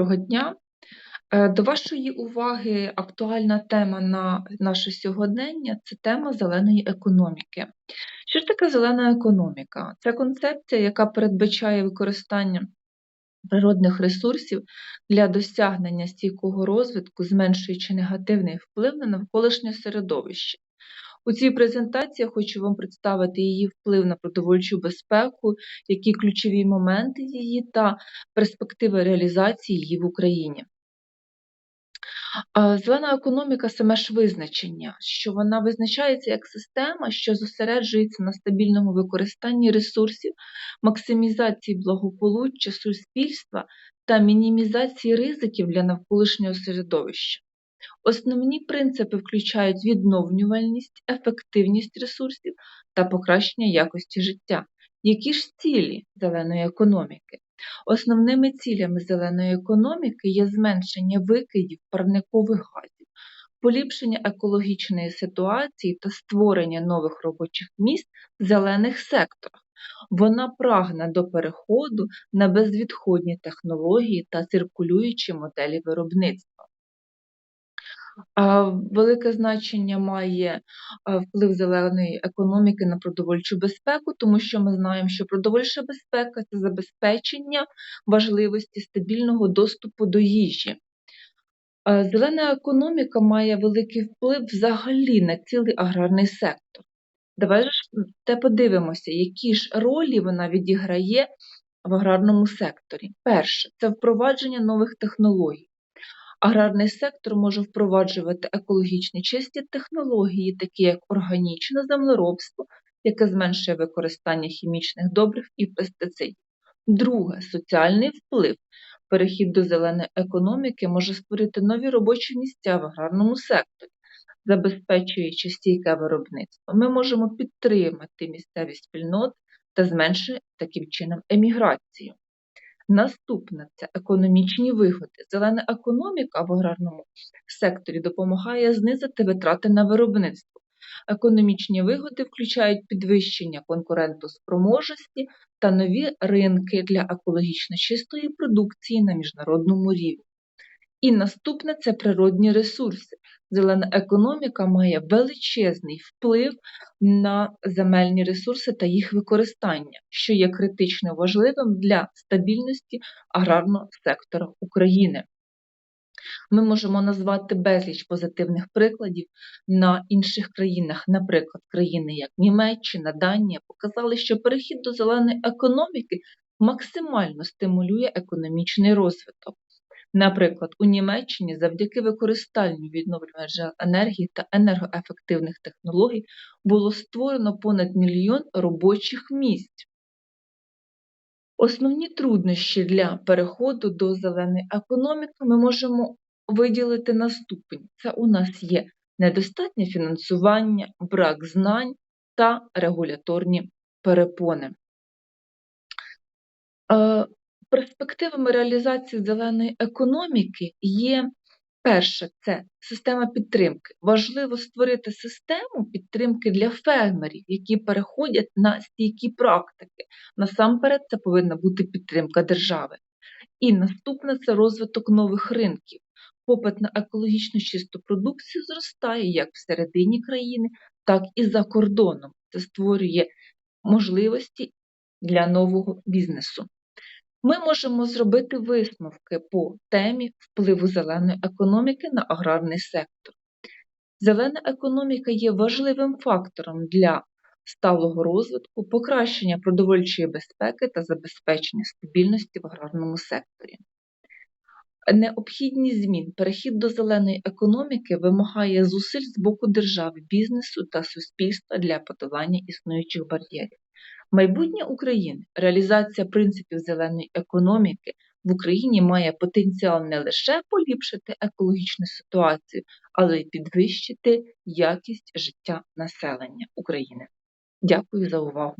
Доброго дня. Е, До вашої уваги актуальна тема на наше сьогодення це тема зеленої економіки. Що ж таке зелена економіка? Це концепція, яка передбачає використання природних ресурсів для досягнення стійкого розвитку, зменшуючи негативний вплив на навколишнє середовище. У цій презентації я хочу вам представити її вплив на продовольчу безпеку, які ключові моменти її та перспективи реалізації її в Україні. Зелена економіка саме ж визначення, що вона визначається як система, що зосереджується на стабільному використанні ресурсів, максимізації благополуччя суспільства та мінімізації ризиків для навколишнього середовища. Основні принципи включають відновлювальність, ефективність ресурсів та покращення якості життя. Які ж цілі зеленої економіки? Основними цілями зеленої економіки є зменшення викидів парникових газів, поліпшення екологічної ситуації та створення нових робочих місць в зелених секторах. Вона прагне до переходу на безвідходні технології та циркулюючі моделі виробництва. Велике значення має вплив зеленої економіки на продовольчу безпеку, тому що ми знаємо, що продовольча безпека це забезпечення важливості стабільного доступу до їжі. Зелена економіка має великий вплив взагалі на цілий аграрний сектор. Давайте ж те подивимося, які ж ролі вона відіграє в аграрному секторі. Перше це впровадження нових технологій. Аграрний сектор може впроваджувати екологічні чисті технології, такі як органічне землеробство, яке зменшує використання хімічних добрив і пестицидів. Друге соціальний вплив. Перехід до зеленої економіки може створити нові робочі місця в аграрному секторі, забезпечуючи стійке виробництво. Ми можемо підтримати місцеві спільноти та зменшити таким чином еміграцію. Наступне це економічні вигоди. Зелена економіка в аграрному секторі допомагає знизити витрати на виробництво. Економічні вигоди включають підвищення конкурентоспроможності та нові ринки для екологічно чистої продукції на міжнародному рівні. І наступне це природні ресурси. Зелена економіка має величезний вплив на земельні ресурси та їх використання, що є критично важливим для стабільності аграрного сектора України. Ми можемо назвати безліч позитивних прикладів на інших країнах, наприклад, країни як Німеччина, Данія, показали, що перехід до зеленої економіки максимально стимулює економічний розвиток. Наприклад, у Німеччині завдяки використанню відновлювальних джерел енергії та енергоефективних технологій було створено понад мільйон робочих місць. Основні труднощі для переходу до зеленої економіки ми можемо виділити наступні. Це у нас є недостатнє фінансування, брак знань та регуляторні перепони. Перспективами реалізації зеленої економіки є перше це система підтримки. Важливо створити систему підтримки для фермерів, які переходять на стійкі практики. Насамперед, це повинна бути підтримка держави. І наступне це розвиток нових ринків. Попит на екологічно чисту продукцію зростає як всередині країни, так і за кордоном. Це створює можливості для нового бізнесу. Ми можемо зробити висновки по темі впливу зеленої економіки на аграрний сектор. Зелена економіка є важливим фактором для сталого розвитку, покращення продовольчої безпеки та забезпечення стабільності в аграрному секторі. Необхідність змін, перехід до зеленої економіки вимагає зусиль з боку держави, бізнесу та суспільства для подолання існуючих бар'єрів. Майбутнє України, реалізація принципів зеленої економіки в Україні має потенціал не лише поліпшити екологічну ситуацію, але й підвищити якість життя населення України. Дякую за увагу!